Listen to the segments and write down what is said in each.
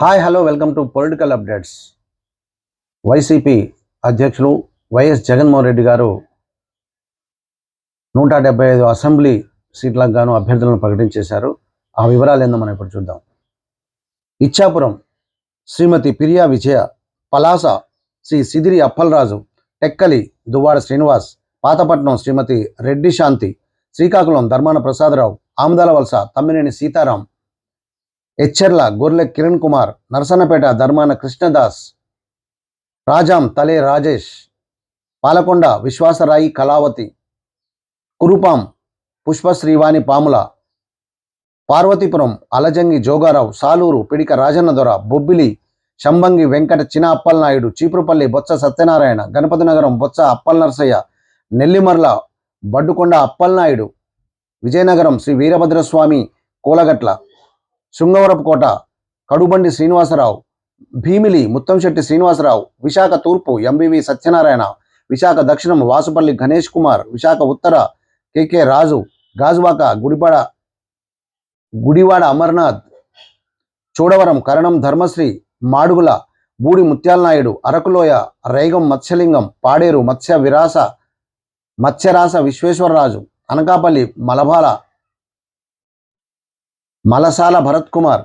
Hi hello welcome to political updates YCP అధ్యక్షులు YS Jaganmohan Reddy గారు నూట డెబ్బై ఐదు అసెంబ్లీ సీట్లకు గాను అభ్యర్థులను ప్రకటించేశారు. ఆ వివరాలు ఏందో మనం ఇప్పుడు చూద్దాం. ఇచ్చాపురం శ్రీమతి పిరియా విజయ పలాస శ్రీ సిదిరి అప్పలరాజు టెక్కలి దువ్వాడ శ్రీనివాస్ పాతపట్నం శ్రీమతి రెడ్డి శాంతి శ్రీకాకుళం ధర్మాన ప్రసాదరావు ఆమదాల వలస తమ్మినేని సీతారాం ఎచ్చెర్ల గొర్లె కిరణ్ కుమార్ నరసన్నపేట ధర్మాన కృష్ణదాస్ రాజాం తలే రాజేష్ పాలకొండ విశ్వాసరాయి కళావతి కురుపాం పుష్పశ్రీవాణి పాముల పార్వతీపురం అలజంగి జోగారావు సాలూరు పిడిక రాజన్న దొర బొబ్బిలి శంబంగి వెంకట చిన అప్పలనాయుడు చీపురుపల్లి బొత్స సత్యనారాయణ గణపతి నగరం బొత్స అప్పల్ నరసయ్య నెల్లిమర్ల బడ్డుకొండ అప్పలనాయుడు విజయనగరం శ్రీ వీరభద్రస్వామి కూలగట్ల శృంగవరపు కోట కడుబండి శ్రీనివాసరావు భీమిలి ముత్తంశెట్టి శ్రీనివాసరావు విశాఖ తూర్పు ఎంబీవి సత్యనారాయణ విశాఖ దక్షిణం వాసుపల్లి గణేష్ కుమార్ విశాఖ ఉత్తర KK Raju Gajuwaka Gudipada Gudivada Amarnath Chodavaram Karanam Dharmasri Madugula Budi Mutyalanaidu Arakuloya Raigam Matsyalingam Paderu Matsya Virasa Matsyarasa Visweswararaju Anakapalli Malabala Malasala Bharat Kumar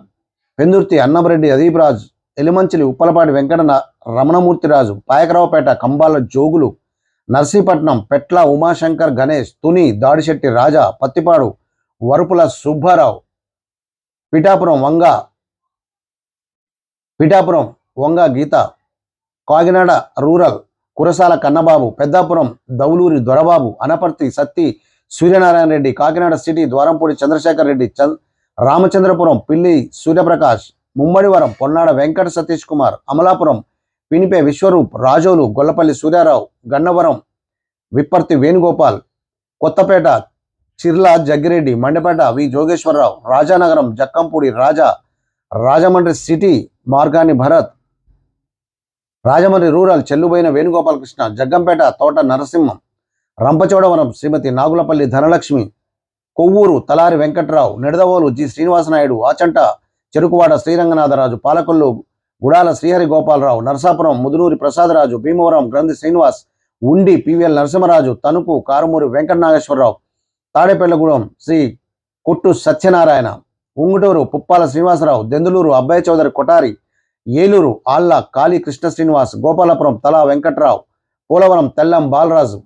Pendurthi Annamreddy Adeep Raju Elamanchili Uppalapati Venkata Ramanamurthyraju Payakaraopeta Kambala Jogulu Narsipatnam Petla Umashankar Ganesh Tuni Dadisetti Raja Prathipadu Varupula Subbarao Pithapuram Vanga Pithapuram Vanga Geetha Kakinada rural Kurasala Kannababu Peddapuram Dowluri Dorababu Anaparthi Sathi Suryanarayana Reddy Kakinada city Dwarampudi Chandrasekhar Reddy Chandra Ramachandrapuram Pilli Suryaprakash Mummidivaram Ponnada Venkata Satish Kumar Amalapuram Pinipe Viswarup Razole Gollapalli Suryarao Gannavaram Vipparthi Venugopal Kothapeta Chirla Jaggireddy Mandapeta V Jogeswararao Rajanagaram Jakkampudi Raja Rajahmundry city Margani Bharat Rajahmundry rural Chelluboina Venugopalakrishna Jaggampeta Thota Narasimham Rampachodavaram Srimathi Nagulapalli Dhanalakshmi Kovvur Talari Venkatrao Nidadavole G. Srinivasanaidu Achanta Cherukuvada Sriranganatharaju Palakollu Gudala Srihari Gopalarao Narasapuram Mudunuri Prasadaraju Bhimavaram Granthi Srinivas Undi PVL Narasimharaju Tanuku Karumuri Venkata Nageswararao Tadepalligudem Sri Kottu Satyanarayana Ungutur Puppala Srinivasarao Denduluru అబ్బాయి చౌదరి కొటారి ఏలూరు ఆళ్ళ కాళీ కృష్ణ శ్రీనివాస్ గోపాలపురం తలా Venkatrao Polavaram Tellam Balaraju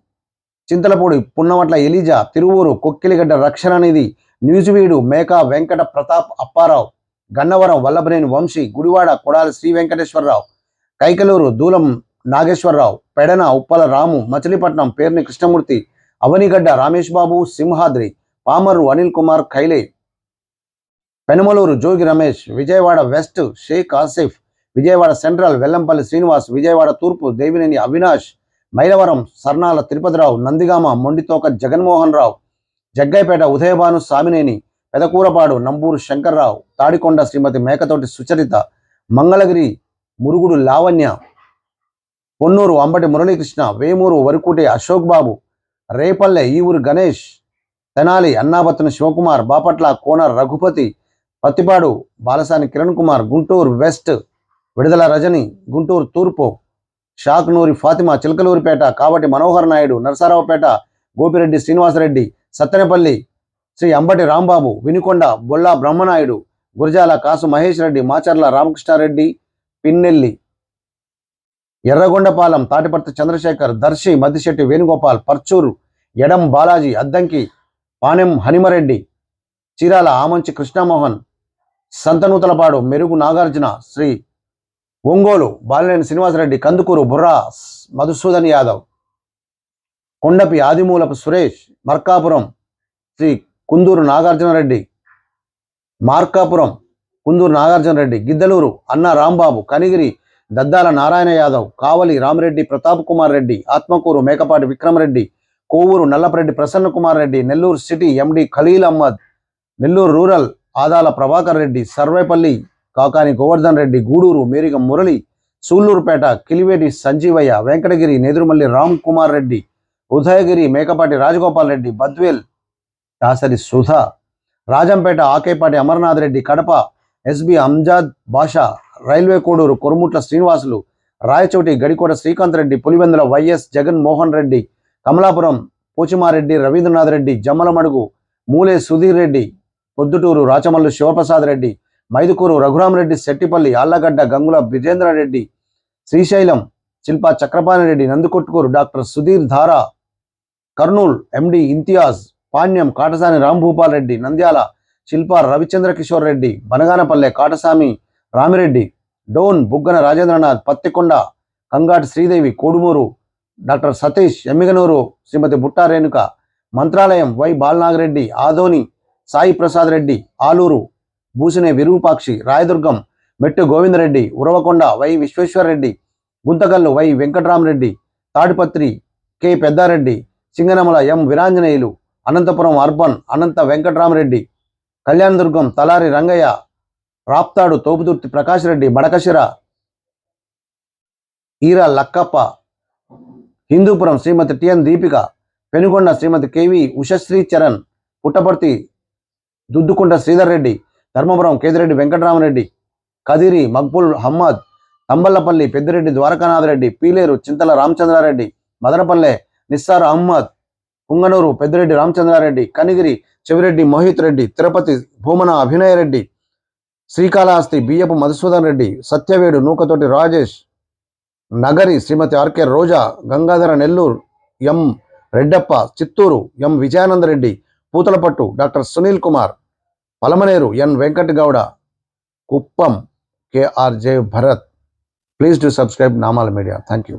Chintalapudi పున్నమట్ల Eliza Tiruvuru Kokkiligadda Rakshana Nidhi Nuzvid Meka Venkata Pratap Apparao Gannavaram Vallabhaneni Vamsi Gudivada Kodali Sri Venkateswararao Kaikaluru Dulam Nageswararao Pedana Uppala Ramu Machilipatnam Perni Krishnamurthy Avanigadda Ramesh Babu Simhadri Pamarru Anil Kumar Kaile Penamaluru Jogi Ramesh Vijayawada west Sheikh Asif Vijayawada central Vellampalli Srinivas Vijayawada తూర్పు Devineni Avinash Mylavaram Sarnala Tirupathirao Nandigama Monditoka Jaganmohan Rao Jaggayyapeta Udayabhanu Samineni Pedakurapadu Namburu Shankarrao Tadikonda Srimathi Mekathoti Sucharitha Mangalagiri Murugudu Lavanya Ponnuru Ambati Muralikrishna Vemuru వరుకుటే Ashok Babu Repalle ఈవురు Ganesh Tenali అన్నాబత్తన Sivakumar Bapatla Kona Raghupathi Pattipadu Balasani Kiran Kumar Guntur west Vidadala Rajini Guntur తూర్పు షాక్నూరి ఫాతిమా చిలకలూరిపేట కావటి మనోహర్ నాయుడు నరసరావుపేట గోపిరెడ్డి శ్రీనివాసరెడ్డి సత్తెనపల్లి శ్రీ అంబటి రాంబాబు వినుకొండ బొల్లా బ్రహ్మనాయుడు గురజాల కాసు మహేష్ రెడ్డి మాచర్ల రామకృష్ణారెడ్డి పిన్నెల్లి ఎర్రగొండపాలెం తాటిపర్తి చంద్రశేఖర్ దర్శి మద్దిశెట్టి వేణుగోపాల్ పర్చూరు ఎడం బాలాజీ అద్దంకి పానెం హనిమరెడ్డి చీరాల ఆమంచి కృష్ణమోహన్ సంతనూతలపాడు మెరుగు Nagarjuna Shri Ongole Balineni Srinivasa Reddy Kandukur Borra Madhusudan Yadav Kondapi Adimulapu Suresh Markapuram Shri Kunduru Nagarjuna Reddy Markapuram Kunduru Nagarjunareddy Giddalur Anna Rambabu Kanigiri Daddala Narayana Yadav Kavali Ramareddy Pratap Kumar Reddy Atmakur Mekapati Vikramareddy Kovur Nallapareddy Prasanna Kumar Reddy Nellore city MD Khaleel Ahmed Nellore rural Adala Prabhakar Reddy Sarvepalli Kakani Govardhan Reddy Gudur Meriga Murali Sullurpeta Kiliveti Sanjeevaiah Venkatagiri Nedurumalli Ram Kumar Reddy Udayagiri Mekapati Rajagopal Reddy Badvel Dasari Sudha Rajampet Akepati Amarnath Reddy Kadapa SB Amzath Basha railway Koduru Korumutla Srinivasulu Rayachoti Gadikota Srikanth Reddy Pulivendula YS Jagan Mohan Reddy Kamalapuram Pochimareddy Ravindranath Reddy Jammalamadugu Mule Sudheer Reddy Proddatur Rachamallu Sivaprasad Reddy Mydukur Raghuramareddy Settipalli Allagadda Gangula Vijendra Reddy Srisailam Shilpa Chakrapani Reddy doctor Sudheer Dhara Kurnool MD Imtiaz Panyam Katasani Rambhupal Reddy Nandyal Shilpa Ravichandra Kishore Reddy Banaganapalle Katasani Ramireddy Dhone Buggana Rajendranath Pattikonda Kangati Sridevi Kodumur doctor Satish Yemmiganur Srimathi Butta Renuka Mantralayam Y Balanagireddy Adoni Sai Prasad Reddy Alur Busine Virupakshi Rayadurgam Mettu Govindareddy Uravakonda Y Visweswarareddy Guntakal Y Venkatramareddy Tadipatri K Peddareddy Singanamala M Veeranjaneyulu Anantapur urban Anantha Venkatramareddy Kalyandurg Talari Rangaiah Raptadu Thopudurthi Prakash Reddy Badakasira Eera Lakkappa Hindupur Srimathi TN Deepika Penukonda Srimathi KV Ushasri Charan Puttaparthi Duddukunta Sridhar Reddy Dharmapuram Kethireddy Venkataramireddy Kadiri Maqbool Hammad Thamballapalle Peddireddy Dwarakanath Reddy Pileru Chinthala Ramachandrareddy Madanapalle Nissar Ahmed Punganur Peddireddy Ramachandrareddy Kanigiri Chevireddy Mohith Reddy Tirupati Bhumana Abhinaya Reddy Srikalahasti Biyyapu Madhusudhan Reddy Satyavedu Nookathoti Rajesh Nagari Srimathi RK Roja Gangadhara Nellore M Reddappa Chittoor M Vijayananda Reddy Puthalapattu doctor Sunil Kumar Palamaner N Venkat Gowda Kuppam KRJ Bharat. Please to subscribe Namala media thank you